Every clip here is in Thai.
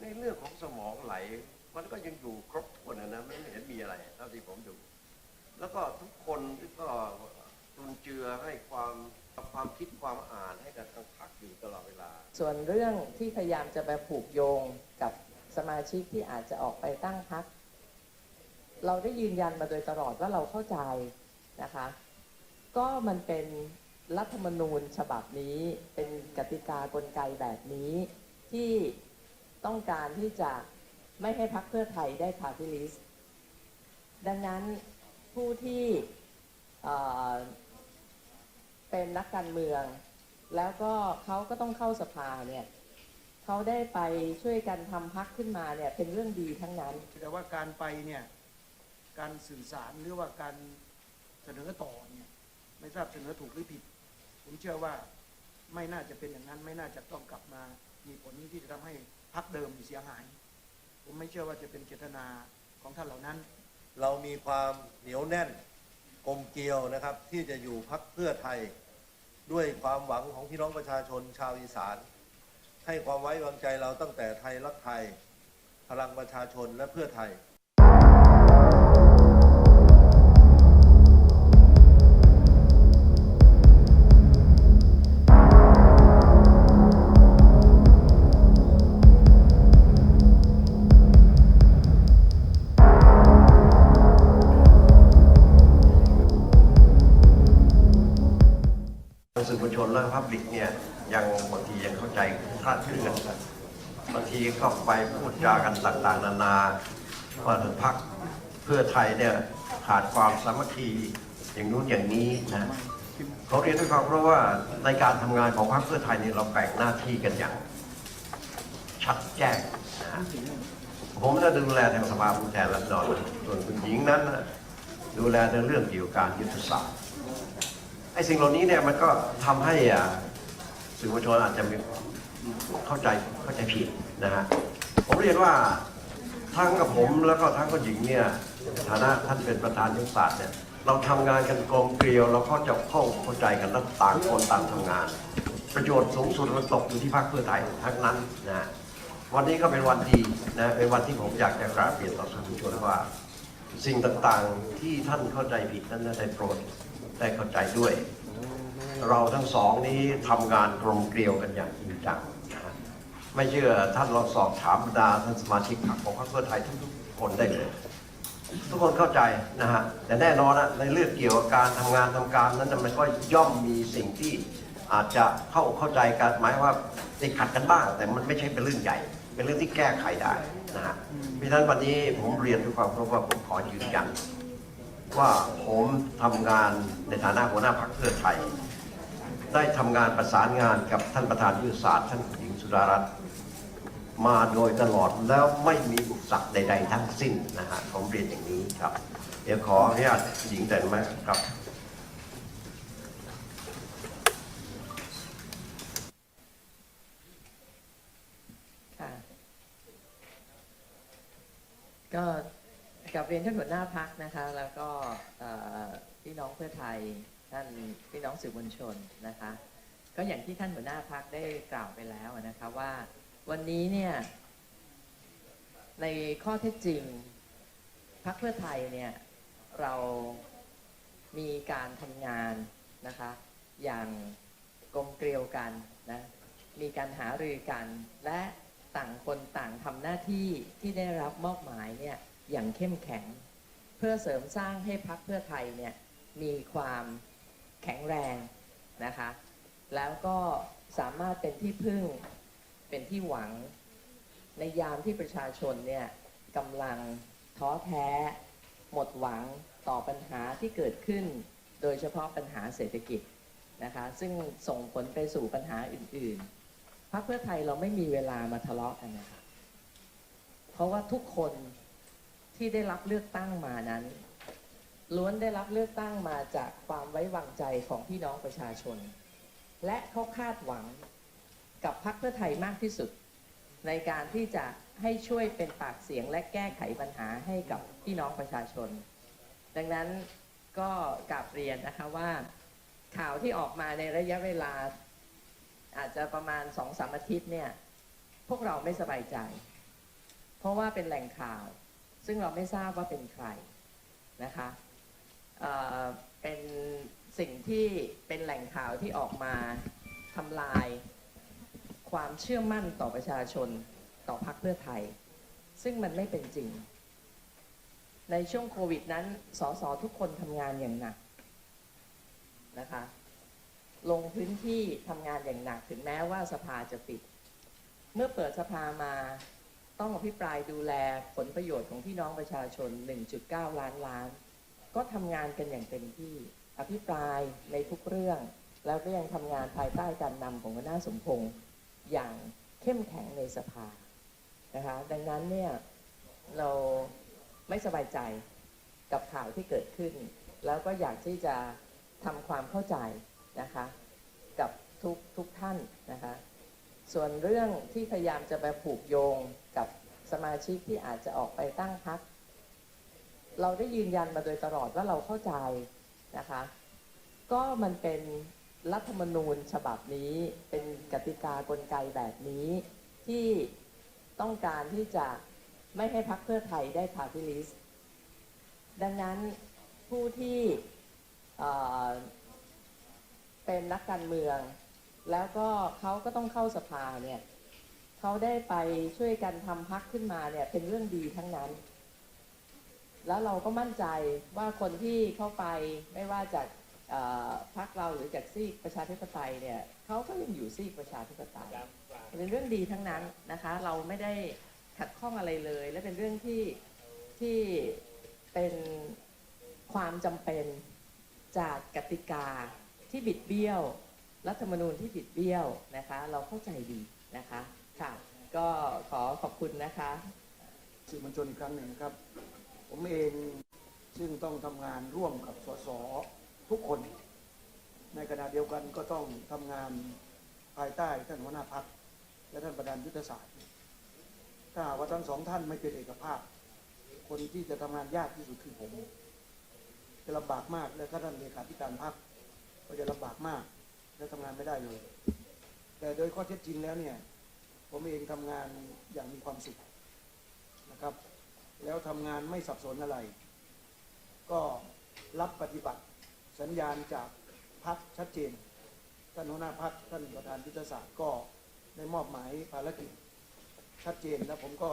ในเรื่องของสมองไหล มันก็ยังอยู่ครบถ้วนนะนะไม่เห็นมีอะไรเท่าที่ผมดู แล้วก็ทุกคนก็ตุนเจือให้ความความคิดความอ่านให้กับทางพรรคอยู่ตลอดเวลา ส่วนเรื่องที่พยายามจะไปผูกโยงกับสมาชิกที่อาจจะออกไปตั้งพักเราได้ยืนยันมาโดยตลอดว่าเราเข้าใจนะคะ ก็มันเป็นรัฐธรรมนูญฉบับนี้เป็นกติกากลไกแบบนี้ที่ ต้องการที่จะไม่ให้พักเพื่อไทยได้พาร์ติลิสดังนั้นผู้ที่เป็นนักการเมือง แล้วก็เขาก็ต้องเข้าสภาเนี่ยเขาได้ไปช่วยกันทำพักขึ้นมาเนี่ยเป็นเรื่องดีทั้งนั้น แต่ว่าการไปเนี่ยการสื่อสารหรือว่าการเสนอต่อเนี่ยไม่ทราบเสนอถูกหรือผิด ผมเชื่อว่าไม่น่าจะเป็นอย่างนั้น ไม่น่าจะต้องกลับมามีผลที่จะทำให้ พักเดิมเสียหาย ผมไม่เชื่อว่าจะเป็นเจตนาของท่านเหล่านั้น เรามีความเหนียวแน่นกลมเกลียวนะครับ ที่จะอยู่พักเพื่อไทยด้วยความหวังของพี่น้องประชาชนชาวอีสาน ให้ความไว้วางใจเราตั้งแต่ไทยรักไทย พลังประชาชนและเพื่อไทย บางทีเข้าไปพูดจากันต่างๆ นานาว่าพักเพื่อไทยเนี่ยขาดความสามัคคีอย่างนู้นอย่างนี้นะเขาเรียนด้วยความเพราะว่าในการทำงานของพรรคเพื่อไทยเนี่ยเราแบ่งหน้าที่กันอย่าง ชัดแจ้งนะผมจะดูแลทางสภาผู้แทนราษฎรส่วนคุณหญิงนั้นดูแลในเรื่องเกี่ยวกับการยุทธศาสตร์ไอ้สิ่งเหล่านี้เนี่ยมันก็ทำให้สื่อมวลชนอาจจะมี เข้าใจเข้าใจผิดนะฮะผมเรียนว่าทั้งกับผมแล้วก็ทั้งกับหญิงเนี่ยในฐานะท่านเป็นประธานยุทธศาสตร์เนี่ยเราทำงานกันกลมเกลียวเราเข้าใจเข้าเข้าใจกันแล้วต่างคนต่างทำงาน ประโยชน์สูงสุดมันตกอยู่ที่พรรคเพื่อไทยทั้งนั้นนะวันนี้ก็เป็นวันดีนะเป็นวันที่ผมอยากจะกราบเรียนต่อสื่อมวลชนว่า สิ่งต่างๆที่ท่านเข้าใจผิดนั้นได้โปรดได้เข้าใจด้วย เราทั้งสองนี้ทำงานกลมเกลียวกันอย่างจริง จังนะไม่เชื่อท่านลองสอบถามบรรดาท่านสมาชิกพรรคของพรรคเพื่อไทยทุกๆคนได้เลย ทุกคนเข้าใจนะฮะแต่แน่นอนนะในเรื่องเกี่ยวกับการทำงานทำการนั้นมันก็ย่อมมีสิ่งที่อาจจะเข้าเข้าใจกันหมายว่าติดขัดกันบ้าง แต่มันไม่ใช่เป็นเรื่องใหญ่ เป็นเรื่องที่แก้ไขได้นะฮะเพราะฉะนั้นวันนี้ผมเรียนด้วยความเคารพว่าผมขอยืนยันว่าผมทำงานในฐานะหัวหน้าพรรคเพื่อไทย ได้ทำงานประสานงานกับท่านประธานยุทธศาสตร์ท่านหญิงสุดารัตน์มาโดยตลอดแล้วไม่มีอุปสรรคใด ๆ ทั้งสิ้นนะฮะผมเรียนอย่างนี้ครับ เดี๋ยวขออนุญาตหญิงแต่งไหมครับ ก็กับเรียนท่านหัวหน้าพักนะคะ แล้วก็พี่น้องเพื่อไทย ท่านพี่น้องสื่อมวลชนนะคะ ก็อย่างที่ท่านหัวหน้าพักได้กล่าวไปแล้วนะคะว่าวันนี้เนี่ยในข้อเท็จจริงพักเพื่อไทยเนี่ยเรามีการทำงานนะคะ อย่างกลมเกลียวกันนะมีการหารือกันและต่างคนต่างทำหน้าที่ที่ได้รับมอบหมายเนี่ยอย่างเข้มแข็ง เพื่อเสริมสร้างให้พักเพื่อไทยเนี่ยมีความ แข็งแรงนะคะ แล้วก็สามารถเป็นที่พึ่งเป็นที่หวัง ในยามที่ประชาชนเนี่ยกำลังท้อแท้ หมดหวังต่อปัญหาที่เกิดขึ้น โดยเฉพาะปัญหาเศรษฐกิจนะคะซึ่งส่งผลไปสู่ปัญหาอื่นๆพรรคเพื่อไทยเราไม่มีเวลามาทะเลาะกันนะคะเพราะว่าทุกคนที่ได้รับเลือกตั้งมานั้น ล้วนได้รับเลือกตั้งมาจากความไว้วางใจของพี่น้องประชาชน และเขาคาดหวังกับพรรคเพื่อไทยมากที่สุด ในการที่จะให้ช่วยเป็นปากเสียงและแก้ไขปัญหาให้กับพี่น้องประชาชน ดังนั้นก็กราบเรียนนะคะว่าข่าวที่ออกมาในระยะเวลา อาจจะประมาณสองสามอาทิตย์เนี่ยพวกเราไม่สบายใจ เพราะว่าเป็นแหล่งข่าว ซึ่งเราไม่ทราบว่าเป็นใครนะคะ เป็นสิ่งที่เป็นแหล่งข่าวที่ออกมาทำลาย ความเชื่อมั่นต่อประชาชนต่อพรรคเพื่อไทย ซึ่งมันไม่เป็นจริง ในช่วงโควิดนั้นสสทุกคนทำงานอย่างหนักนะคะลงพื้นที่ทำงานอย่างหนักถึงแม้ว่าสภาจะปิด เมื่อเปิดสภามาต้องอภิปรายดูแลผลประโยชน์ของพี่น้องประชาชน 1.9 ล้านล้าน ก็ทำงานกันอย่างเต็มที่ อภิปรายในทุกเรื่อง แล้วก็ยังทำงานภายใต้การนำของหัวหน้าสมพงษ์อย่างเข้มแข็งในสภานะคะดังนั้นเนี่ยเราไม่สบายใจกับข่าวที่เกิดขึ้น แล้วก็อยากที่จะทำความเข้าใจนะคะกับทุกทุกท่านนะคะส่วนเรื่องที่พยายามจะไปผูกโยงกับสมาชิกที่อาจจะออกไปตั้งพัก เราได้ยืนยันมาโดยตลอดว่าเราเข้าใจนะคะ ก็มันเป็นรัฐธรรมนูญฉบับนี้เป็นกติกากลไกแบบนี้ ที่ต้องการที่จะไม่ให้พักเพื่อไทยได้พาร์ตี้ลิสต์ดังนั้นผู้ที่เป็นนักการเมือง แล้วก็เขาก็ต้องเข้าสภาเนี่ยเขาได้ไปช่วยกันทำพักขึ้นมาเนี่ยเป็นเรื่องดีทั้งนั้น แล้วเราก็มั่นใจว่าคนที่เข้าไปไม่ว่าจากเอ่อพักเราหรือจากซีกประชาธิปไตยเนี่ยเขาก็ยังอยู่ซีกประชาธิปไตยเป็นเรื่องดีทั้งนั้นนะคะ เราไม่ได้ขัดข้องอะไรเลย และเป็นเรื่องที่ที่เป็นความจำเป็นจากกติกาที่บิดเบี้ยว รัฐธรรมนูญที่บิดเบี้ยวนะคะ เราเข้าใจดีนะคะค่ะก็ขอขอบคุณนะคะสื่อมวลชนอีกครั้งหนึ่งนะครับ ผมเองซึ่งต้องทำงานร่วมกับสสทุกคน ในขณะเดียวกันก็ต้องทำงานภายใต้ท่านหัวหน้าพักและท่านประธานยุทธศาสตร์ ถ้าว่าทั้งสองท่านไม่เป็นเอกภาพ คนที่จะทำงานยากที่สุดคือผมจะลำบากมากและถ้าท่านเลขาธิการพักก็จะลำบากมากและทำงานไม่ได้เลย แต่โดยข้อเท็จจริงแล้วเนี่ย ผมเองทำงานอย่างมีความสุขนะครับ แล้วทำงานไม่สับสนอะไร ก็รับปฏิบัติสัญญาณจากพักชัดเจน ท่านหัวหน้าพักท่านประธานยุทธศาสตร์ก็ได้มอบหมายภารกิจชัดเจนแล้วผมก็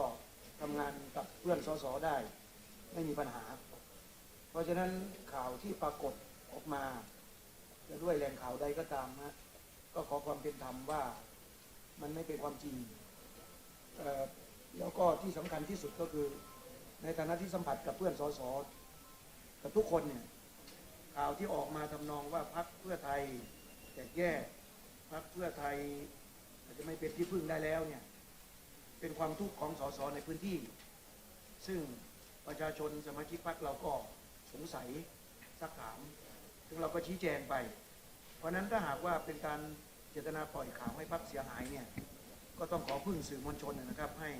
ทำงานกับเพื่อนสสได้ ไม่มีปัญหา เพราะฉะนั้นข่าวที่ปรากฏออกมาจะด้วยแหล่งข่าวใดก็ตามนะก็ขอความเป็นธรรมว่ามันไม่เป็นความจริงแล้วก็ที่สำคัญที่สุดก็คือ ในฐานะที่สัมผัสกับเพื่อนสสกับทุกคนเนี่ยข่าวที่ออกมาทำนองว่าพักเพื่อไทยแตกแยกพักเพื่อไทยอาจจะไม่เป็นที่พึ่งได้แล้วเนี่ยเป็นความทุกข์ของสสในพื้นที่ ซึ่งประชาชนสมาชิกพรรคเราก็สงสัยสักถาม ซึ่งเราก็ชี้แจงไป เพราะนั้นถ้าหากว่าเป็นการเจตนาปล่อยข่าวให้พรรคเสียหายเนี่ยก็ต้องขอพึ่งสื่อมวลชนนะครับ ให้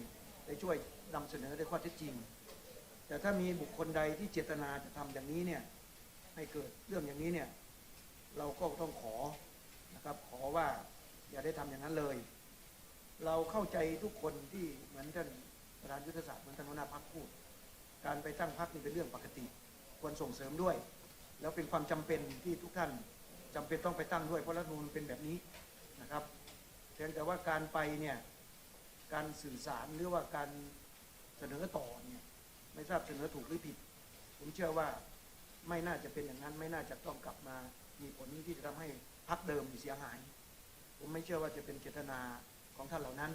ได้ช่วยนำเสนอในข้อเท็จจริง แต่ถ้ามีบุคคลใดที่เจตนาจะทำอย่างนี้เนี่ยให้เกิดเรื่องอย่างนี้เนี่ยเราก็ต้องขอนะครับขอว่าอย่าได้ทำอย่างนั้นเลย เราเข้าใจทุกคนที่เหมือนท่านประธานยุทธศาสตร์เหมือนท่านหัวหน้าพักพูด การไปตั้งพักนี่เป็นเรื่องปกติ ควรส่งเสริมด้วย แล้วเป็นความจำเป็นที่ทุกท่านจำเป็นต้องไปตั้งด้วย เพราะรัฐมนูญเป็นแบบนี้นะครับเพียงแต่ว่าการไปเนี่ยการสื่อสารหรือว่าการเสนอต่อเนี่ย ไม่ทราบเสนอถูกหรือผิด ผมเชื่อว่าไม่น่าจะเป็นอย่างนั้น ไม่น่าจะต้องกลับมา มีผลที่จะทำให้พักเดิมเสียหาย ผมไม่เชื่อว่าจะเป็นเจตนาของท่านเหล่านั้น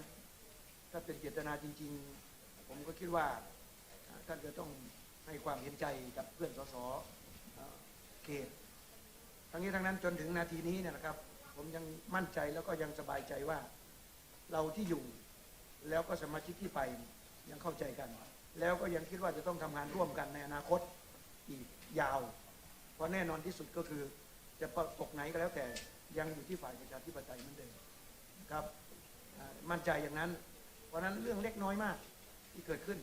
ถ้าเป็นเจตนาจริง ๆ ผมก็คิดว่าท่านจะต้องให้ความเห็นใจกับเพื่อนสสเอ่อเขตทั้งนี้ทั้งนั้นจนถึงนาทีนี้เนี่ยนะครับ ผมยังมั่นใจแล้วก็ยังสบายใจว่าเราที่อยู่แล้วก็สมาชิกที่ไปยังเข้าใจกัน แล้วก็ยังคิดว่าจะต้องทำงานร่วมกันในอนาคตอีกยาว เพราะแน่นอนที่สุดก็คือจะตกไหนก็แล้วแต่ยังอยู่ที่ฝ่ายประชาธิปไตยเหมือนเดิมครับมั่นใจอย่างนั้น เพราะฉะนั้นเรื่องเล็กน้อยมากที่เกิดขึ้น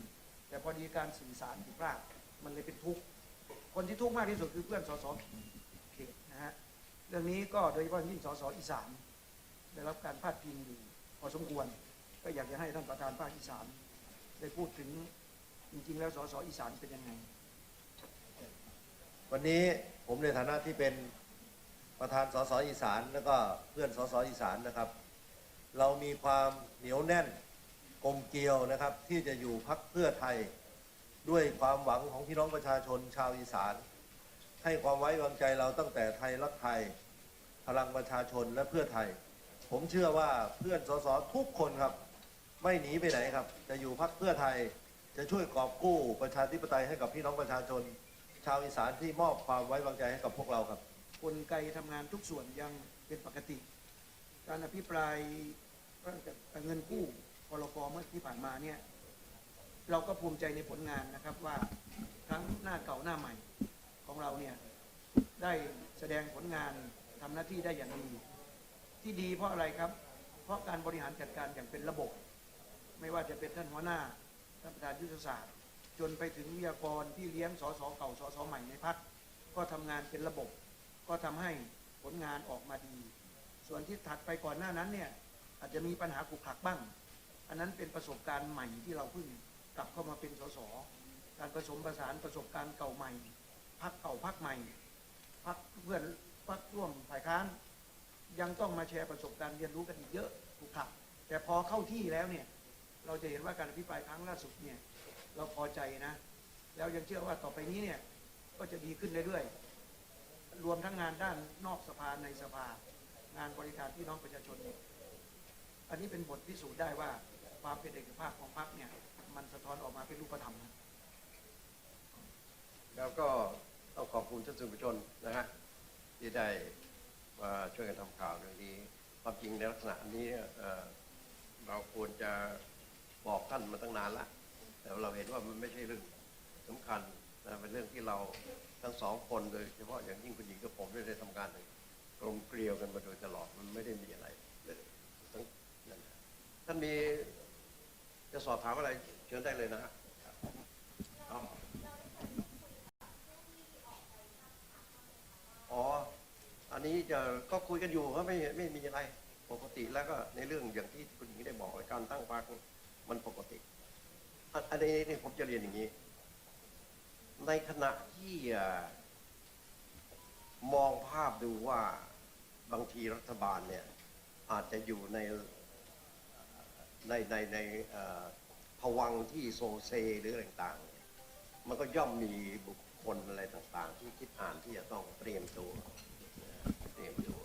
แต่พอดีการสื่อสารผิดพลาดมันเลยเป็นทุกข์คนที่ทุกข์มากที่สุดคือเพื่อนสสเขตนะฮะเรื่องนี้ก็โดยเฉพาะยิ่งสสอีสานได้รับการพาดพิงอยู่พอสมควร ก็อยากจะให้ท่านประธานภาคอีสานได้พูดถึง จริงๆ แล้วสสอีสานเป็นยังไง วันนี้ผมในฐานะที่เป็นประธานสสอีสานแล้วก็เพื่อนสสอีสานนะครับ เรามีความเหนียวแน่นกลมเกลียวนะครับ ที่จะอยู่พักเพื่อไทยด้วยความหวังของพี่น้องประชาชนชาวอีสาน ให้ความไว้วางใจเราตั้งแต่ไทยรักไทย พลังประชาชนและเพื่อไทย ผมเชื่อว่าเพื่อนสสทุกคนครับ ไม่หนีไปไหนครับ จะอยู่พักเพื่อไทย จะช่วยกอบกู้ประชาธิปไตยให้กับพี่น้องประชาชน ชาวอีสานที่มอบความไว้วางใจให้กับพวกเราครับ กลไกทำงานทุกส่วนยังเป็นปกติ การอภิปรายเรื่องเงินกู้พลกเมื่อที่ผ่านมาเนี่ยเราก็ภูมิใจในผลงานนะครับว่าทั้งหน้าเก่าหน้าใหม่ของเราเนี่ยได้แสดงผลงานทำหน้าที่ได้อย่างดี ที่ดีเพราะอะไรครับ เพราะการบริหารจัดการอย่างเป็นระบบ ไม่ว่าจะเป็นท่านหัวหน้า ท่านประธานยุทธศาสตร์ จนไปถึงวิทยากรที่เลี้ยงสสเก่าสสใหม่ในพักก็ทำงานเป็นระบบ ก็ทำให้ผลงานออกมาดี ส่วนที่ถัดไปก่อนหน้านั้นเนี่ยอาจจะมีปัญหาขุกขักบ้าง อันนั้นเป็นประสบการณ์ใหม่ที่เราเพิ่งกลับเข้ามาเป็นสสการผสมผสานประสบการณ์เก่าใหม่พักเก่าพักใหม่พักเพื่อนพักร่วมฝ่ายค้านยังต้องมาแชร์ประสบการณ์เรียนรู้กันอีกเยอะขลุกขักแต่พอเข้าที่แล้วเนี่ย เราจะเห็นว่าการอภิปรายครั้งล่าสุดเนี่ยเราพอใจนะ แล้วยังเชื่อว่าต่อไปนี้เนี่ยก็จะดีขึ้นเรื่อยๆรวมทั้งงานด้านนอกสภาในสภา งานบริการพี่น้องประชาชนเนี่ยอันนี้เป็นบทพิสูจน์ได้ว่าความเป็นเอกภาพของพรรคเนี่ยมันสะท้อนออกมาเป็นรูปธรรมนะแล้วก็ต้องขอบคุณท่านสื่อมวลชนนะฮะที่ได้มาช่วยกันทำข่าวเรื่องนี้ความจริงในลักษณะนี้เเราควรจะ บอกท่านมาตั้งนานละแต่เราเห็นว่ามันไม่ใช่เรื่องสำคัญนะเป็นเรื่องที่เราทั้งสองคนโดยเฉพาะอย่างยิ่งคุณหญิงกับผมได้ได้ทำงานกลมเกลียวกันมาโดยตลอดมันไม่ได้มีอะไรทั้งนั่นท่านมีจะสอบถามอะไรเชิญได้เลยนะฮะครับอ๋อ อันนี้จะก็คุยกันอยู่ก็ไม่ไม่มีอะไร ปกติแล้วก็ในเรื่องอย่างที่คุณหญิงได้บอกการตั้งพรรค มันปกติ อันนี้นี่ผมจะเรียนอย่างนี้ ในขณะที่มองภาพดูว่าบางทีรัฐบาลเนี่ยอาจจะอยู่ในในในในเอ่อภวังที่โซเซหรืออะไรต่างๆ มันก็ย่อมมีบุคคลอะไรต่าง ๆ ที่คิดอ่านที่จะต้องเตรียมตัวเตรียมตัว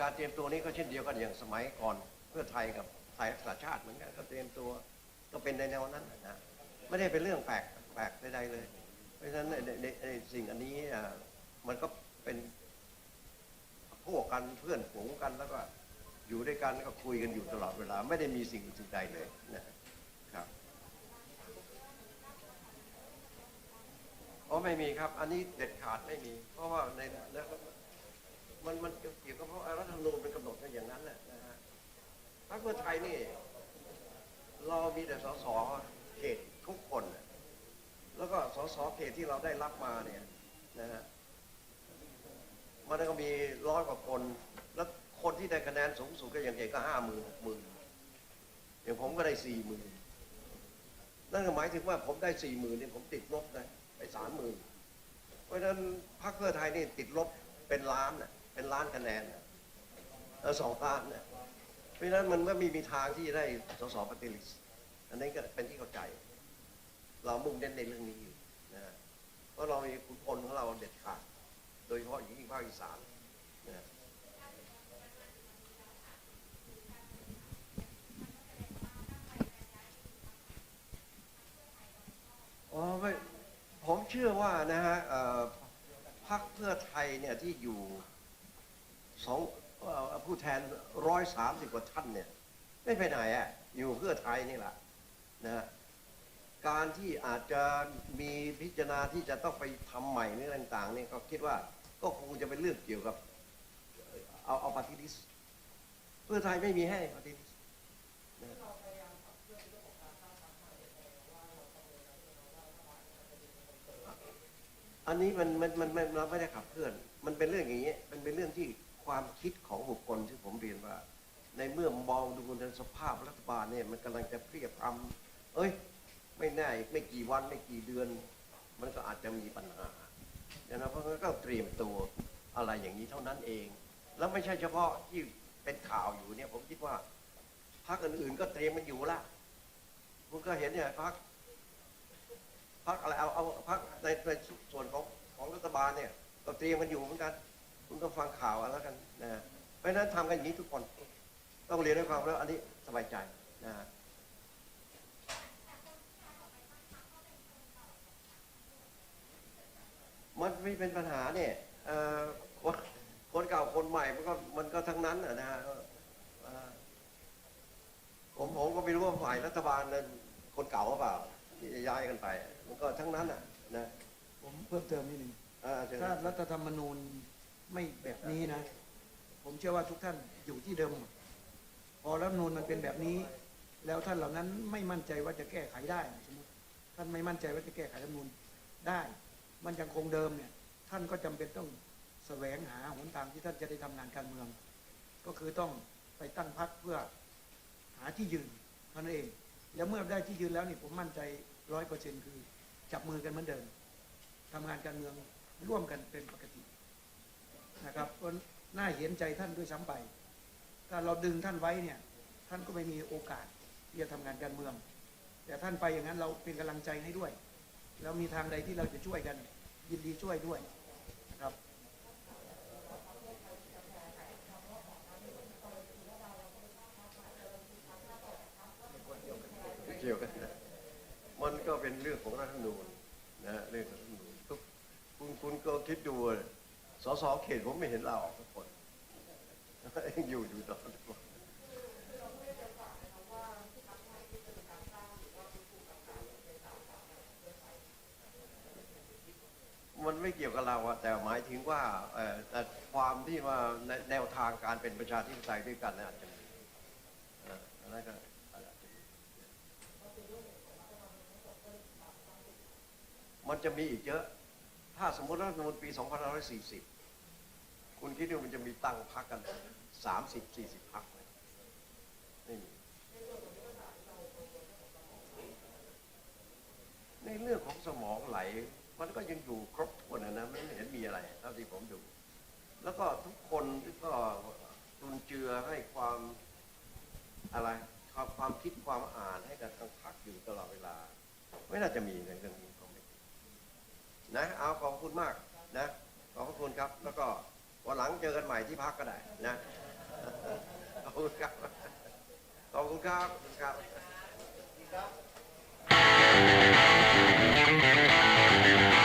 การเตรียมตัวนี้ก็เช่นเดียวกันอย่างสมัยก่อนเพื่อไทยกับ ไทยรักษาชาติเหมือนกันก็เตรียมตัวก็เป็นในแนวนั้นนะไม่ได้เป็นเรื่องแปลกแปลกใดๆเลย เพราะฉะนั้นในในในสิ่งอันนี้มันก็เป็นพวกกันเพื่อนฝูงกันแล้วก็อยู่ด้วยกันก็คุยกันอยู่ตลอดเวลา ไม่ได้มีสิ่งอื่นสิ่งใดเลยนะครับอ๋อไม่มีครับ อันนี้เด็ดขาดไม่มี เพราะว่าในในมันมันเกี่ยวกับเพราะรัฐธรรมนูญเป็นกำหนดอย่างนั้นแหละ พรรคเพื่อไทยนี่ เรามีแต่สสเขตทุกคน แล้วก็สสเขตที่เราได้รับมาเนี่ยนะฮะมันก็มีร้อยกว่าคน แล้วคนที่ได้คะแนนสูงสุดก็อย่างเก่ก็ห้าหมื่นหกหมื่นอย่างผมก็ได้สี่หมื่นนั่นก็หมายถึงว่าผมได้สี่หมื่นเนี่ยผมติดลบนะไปสามหมื่นเพราะฉะนั้นพรรคเพื่อไทยนี่ติดลบเป็นล้านน่ะเป็นล้านคะแนนนะสองล้านน่ะ เพราะฉะนั้นมันก็มีมีทางที่จะได้สสปฏิริษีอันนี้ก็เป็นที่เข้าใจ เรามุ่งเน้นในเรื่องนี้อยู่นะเพราะเรามีขุนพลของเราเด็ดขาด โดยเฉพาะอย่างยิ่งภาคอีสานนะอ๋อไม่ผมเชื่อว่านะฮะพรรคเพื่อไทยเนี่ยที่อยู่สอง ผู้แทนร้อยสามสิบกว่าท่านเนี่ย ไม่ไปไหนอะอยู่เพื่อไทยนี่แหละนะการที่อาจจะมีพิจารณาที่จะต้องไปทำใหม่หรืออะไรต่างๆเนี่ยก็คิดว่าก็คงจะเป็นเรื่องเกี่ยวกับ เอาเอาปฏิริษเพื่อไทยไม่มีให้ปฏิริษอันนี้มันมันมันมันเราไม่ได้ขับเคลื่อน มันเป็นเรื่องอย่างนี้มันเป็นเรื่องที่ ความคิดของบุคคลที่ผมเรียนว่า ในเมื่อมองดูในสภาพรัฐบาลเนี่ยมันกำลังจะเพรียบพรำเอ้ยแน่อีกไม่กี่วันไม่กี่เดือน มันก็อาจจะมีปัญหาดังนั้นเพราะงั้นก็เตรียมตัวอะไรอย่างนี้เท่านั้นเอง แล้วไม่ใช่เฉพาะที่เป็นข่าวอยู่เนี่ย ผมคิดว่าพรรคอื่นๆก็เตรียมมันอยู่ละคุณก็เห็นเนี่ยพรรคพรรคอะไรเอาเอาพรรคในในส่วนของของรัฐบาลเนี่ยก็เตรียมกันอยู่เหมือนกัน คุณก็ฟังข่าวเอาแล้วกันนะเพราะฉะนั้นทำกันอย่างนี้ทุกคน ต้องเรียนด้วยความแล้วอันนี้สบายใจนะฮะมันไม่เป็นปัญหาเนี่ยเอ่อคนคนเก่าคนใหม่มันก็มันก็ทั้งนั้นอะนะฮะก็เอ่อผมผมก็ไม่รู้ว่าฝ่ายรัฐบาลนั้นคนเก่าหรือเปล่าที่จะย้ายกันไป มันก็ทั้งนั้นอะนะผมเพิ่มเติมนิดหนึ่งเอ่อเชิญถ้ารัฐธรรมนูญ ไม่แบบนี้นะ ผมเชื่อว่าทุกท่านอยู่ที่เดิมหมดพอรัฐนูญมันเป็นแบบนี้ แล้วท่านเหล่านั้นไม่มั่นใจว่าจะแก้ไขได้สมมติท่านไม่มั่นใจว่าจะแก้ไขรัฐนูญได้ มันยังคงเดิมเนี่ย ท่านก็จำเป็นต้องแสวงหาหนทางที่ท่านจะได้ทำงานการเมือง ก็คือต้องไปตั้งพรรคเพื่อหาที่ยืนเท่านั้นเอง แล้วเมื่อได้ที่ยืนแล้วนี่ผมมั่นใจร้อยเปอร์เซ็นคือ จับมือกันเหมือนเดิมทำงานการเมืองร่วมกันเป็นปกติ นะครับน่าเห็นใจท่านด้วยซ้ำไป ถ้าเราดึงท่านไว้เนี่ย ท่านก็ไม่มีโอกาสที่จะทำงานการเมือง แต่ท่านไปอย่างนั้นเราเป็นกำลังใจให้ด้วย แล้วมีทางใดที่เราจะช่วยกัน ยินดีช่วยด้วยนะครับเกี่ยวกันมันก็เป็นเรื่องของรัฐธรรมนูญนะเรื่องของรัฐธรรมนูญทุกคุณคุณก็คิดดู สสเขตผมไม่เห็นลาออกทุกคนยังอยู่อยู่ตอนมันไม่เกี่ยวกับเราอะแต่หมายถึงว่าเออแต่ความที่ว่าแนวทางการเป็นประชาธิปไตยด้วยกันนะอาจจะมีนะอันนั้นก็มันจะมีอีกเยอะ ถ้าสมมติรัฐธรรมนูญปี2540 คุณคิดดูมันจะมีตั้งพักกัน30 40พักไหมไม่มีในเรื่องของสมองไหล มันก็ยังอยู่ครบถ้วนนะนะไม่เห็นมีอะไรเท่าที่ผมดู แล้วก็ทุกคนก็ตุนเจือให้ความอะไรความความคิดความอ่านให้กับทางพักอยู่ตลอดเวลา ไม่น่าจะมีในเรื่องนี้ผมไม่นะเอาขอบคุณมากนะขอบคุณครับแล้วก็ วันหลังเจอกันใหม่ที่พักก็ได้นะขอบคุณครับขอบคุณครับขอบคุณครับ